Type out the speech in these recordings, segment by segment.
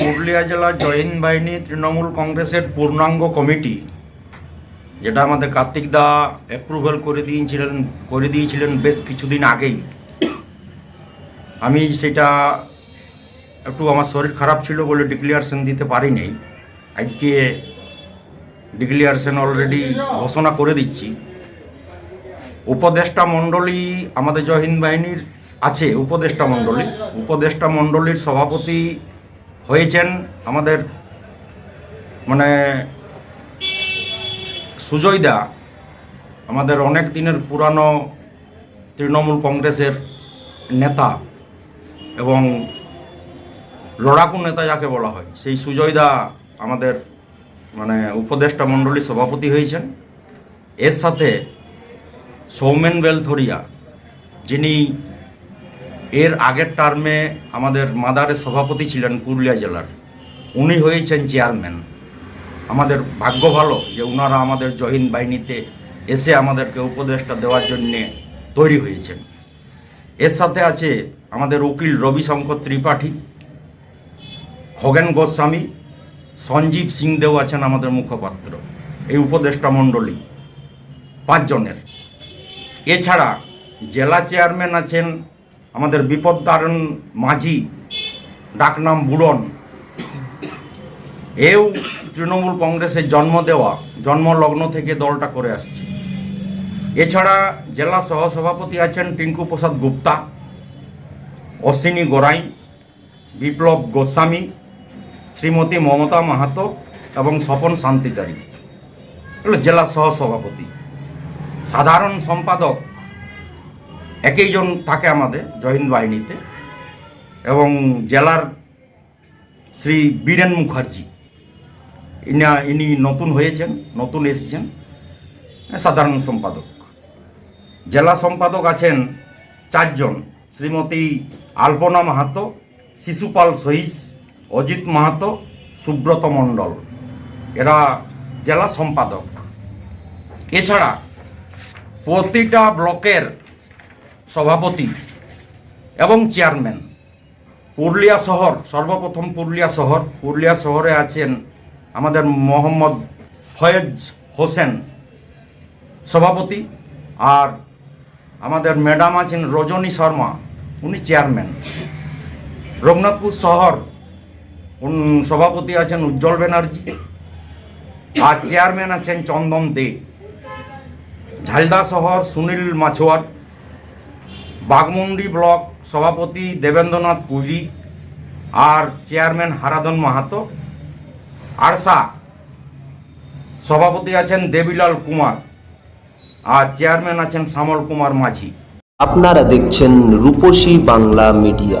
পুরুলিয়া জেলা জয়েন বাহিনী তৃণমূল কংগ্রেসের পূর্ণাঙ্গ কমিটি, যেটা আমাদের কার্তিক দা অ্যাপ্রুভাল করে দিয়েছিলেন করে দিয়েছিলেন বেশ কিছুদিন আগেই। আমি সেটা একটু আমার শরীর খারাপ ছিল বলে ডিক্লিয়ারেশন দিতে পারিনি। আজকে ডিক্লিয়ারেশন অলরেডি ঘোষণা করে দিচ্ছি। উপদেষ্টা মণ্ডলী আমাদের জহিন্দ বাহিনীর আছে, উপদেষ্টা মণ্ডলী। উপদেষ্টা মণ্ডলীর সভাপতি হয়েছেন আমাদের মানে সুজয়দা, আমাদের অনেক দিনের পুরানো তৃণমূল কংগ্রেসের নেতা এবং লড়াকু নেতা যাকে বলা হয়, সেই সুজয়দা আমাদের মানে উপদেষ্টা মণ্ডলীর সভাপতি হয়েছেন। এর সাথে সৌমেন বেলথরিয়া যিনি এর আগের টার্মে আমাদের মাদারের সভাপতি ছিলেন পুরুলিয়া জেলার। উনি হয়েছেন চেয়ারম্যান আমাদের ভাগ্য ভালো যে ওনারা আমাদের জহিন বাহিনীতে এসে আমাদেরকে উপদেশটা দেওয়ার জন্যে তৈরি হয়েছেন। এর সাথে আছে আমাদের উকিল রবিশঙ্কর ত্রিপাঠী, খগেন গোস্বামী, সঞ্জীব সিংদেও আছেন আমাদের মুখপাত্র, এই উপদেষ্টা মণ্ডলী, পাঁচজনের। এছাড়া জেলা চেয়ারম্যান আছেন আমাদের বিপদদারণ মাঝি, ডাকনাম বুড়ন। এও তৃণমূল কংগ্রেসের জন্ম দেওয়া, জন্মলগ্ন থেকে দলটা করে আসছে। এছাড়া জেলা সহসভাপতি আছেন টিঙ্কু প্রসাদ গুপ্তা, অশ্বিনী গোরাই, বিপ্লব গোস্বামী, শ্রীমতী মমতা মাহাতো এবং স্বপন শান্তিচারী। জেলা সহসভাপতি। সাধারণ সম্পাদক একইজন থাকে আমাদের জহিন্দ বাহিনীতে এবং জেলার শ্রী বীরেন মুখার্জি। ইনা, ইনি নতুন হয়েছেন, নতুন এসেছেন, সাধারণ সম্পাদক। জেলা সম্পাদক আছেন চারজন, শ্রীমতী আলপনা মাহাতো, শিশুপাল সহিস, অজিত মাহাতো, সুব্রত মণ্ডল। এরা জেলা সম্পাদক। এছাড়া প্রতিটা ব্লকের সভাপতি এবং চেয়ারম্যান। পুরুলিয়া শহর, সর্বপ্রথম পুরুলিয়া শহর। পুরুলিয়া শহরে আছেন আমাদের মোহাম্মদ ফয়েজ হোসেন সভাপতি আর আমাদের ম্যাডাম আছেন রজনী শর্মা, উনি চেয়ারম্যান। রঘুনাথপুর শহর সভাপতি আছেন উজ্জ্বল ব্যানার্জি আর চেয়ারম্যান আছেন চন্দন দে। ঝালদা শহর, সুনীল মাছোয়ার বাগমুন্ডি ব্লক সভাপতি দেবেন্দ্রনাথ কুজি আর চেয়ারম্যান হারাদন মাহাতো। আরসা সভাপতি আছেন দেবীলাল কুমার আর চেয়ারম্যান আছেন শ্যামল কুমার মাঝি। আপনারা দেখছেন রূপসী Bangla media.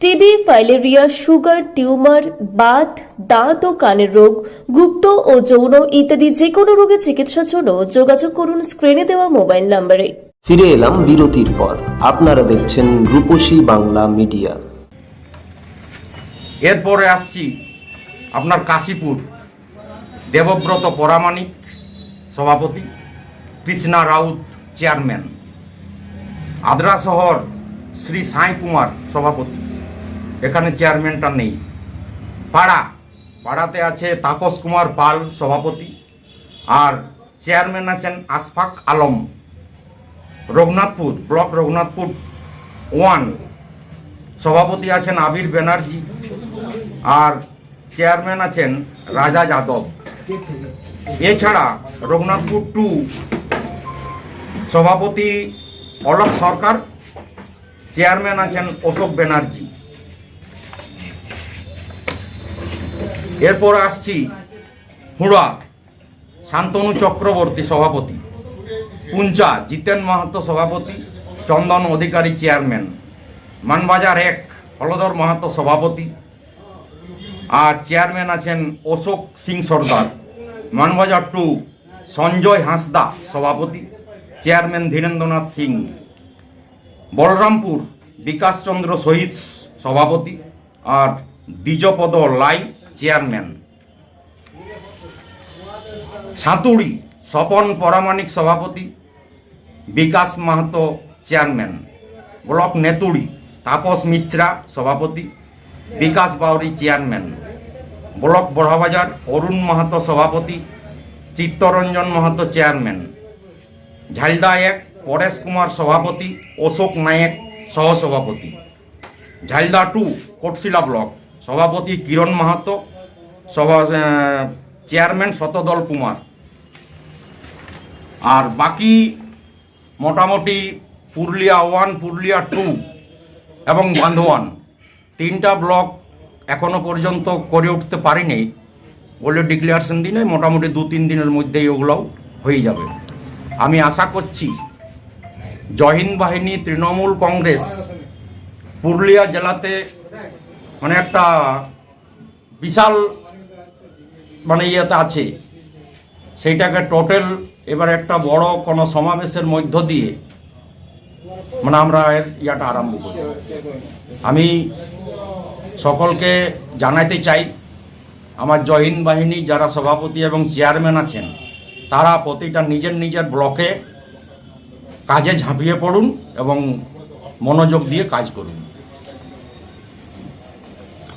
TB filaria sugar tumour Baat দাঁত ও কানের রোগ গুপ্ত ও যৌন ইত্যাদি যে কোনো রোগের চিকিৎসার জন্য যোগাযোগ করুন স্ক্রিনে দেওয়া মোবাইল নম্বরে ফিরে এলাম বিরতির পর। আপনারা দেখছেন রূপসী বাংলা মিডিয়া। এরপরে আসছি আপনার কাশীপুর দেবব্রত পরামানিক সভাপতি কৃষ্ণা রাউত চেয়ারম্যান। আদ্রা শহর শ্রী সাই কুমার সভাপতি। এখানে চেয়ারম্যানটা নেই। পাড়া, পাড়াতে আছে তাপস কুমার পাল সভাপতি আর চেয়ারম্যান আছেন Ashfaq Alam. Raghunathpur, block Raghunathpur one. সভাপতি আছেন আবির ব্যানার্জি আর চেয়ারম্যান আছেন রাজা যাদব। এছাড়া রঘুনাথপুর টু সভাপতি অলোক সরকার, চেয়ারম্যান আছেন অশোক ব্যানার্জি। এরপর আসছি হুড়া শান্তনু চক্রবর্তী সভাপতি, পুঞ্চা জিতেন মাহাতো সভাপতি, চন্দন অধিকারী চেয়ারম্যান, মানবাজার এক হলধর মাহাতো সভাপতি, আর চেয়ারম্যান আছেন অশোক সিং সর্দার, মানবাজার টু সঞ্জয় হাঁসদা সভাপতি, চেয়ারম্যান ধীরেন্দ্রনাথ সিং, বলরামপুর বিকাশচন্দ্র শহীদ সভাপতি, আর দ্বিজপদ লাই চেয়ারম্যান। সাঁতুড়ি স্বপন পরামানিক সভাপতি। বিকাশ মাহাতো চেয়ারম্যান। ব্লক নেতুড়ি, তাপস মিশ্রা সভাপতি। বিকাশ বাউরি চেয়ারম্যান। ব্লক বড়াবাজার, অরুণ মাহাতো সভাপতি। চিত্তরঞ্জন মাহাতো চেয়ারম্যান। ঝালদা এক, পরেশ কুমার সভাপতি। অশোক নায়েক সহসভাপতি। Jhalda two, Kotshila block. সভাপতি কিরণ মাহাতো, সভা চেয়ারম্যান শতদল কুমার। আর বাকি মোটামুটি পুরুলিয়া ওয়ান, পুরুলিয়া টু এবং বান্ধওয়ান তিনটা ব্লক এখনও পর্যন্ত করে উঠতে পারিনি। বলে ডিক্লারেশন দিনে, মোটামুটি দু, তিন দিনের মধ্যেই ওগুলোও হয়ে যাবে। আমি আশা করছি জহিন্দ বাহিনী, তৃণমূল কংগ্রেস পুরুলিয়া জেলাতে মানে একটা বিশাল মানে ইয়েতে আছে। সেইটাকে টোটাল এবার একটা বড় কোনো সমাবেশের মধ্য দিয়ে মানে আমরা এর ইয়াটা আরম্ভ করি। আমি সকলকে জানাতে চাই, আমার জহিন্দ বাহিনী যারা সভাপতি এবং চেয়ারম্যান আছেন, তারা প্রতিটা নিজের নিজের ব্লকে কাজে ঝাঁপিয়ে পড়ুন এবং মনোযোগ দিয়ে কাজ করুন।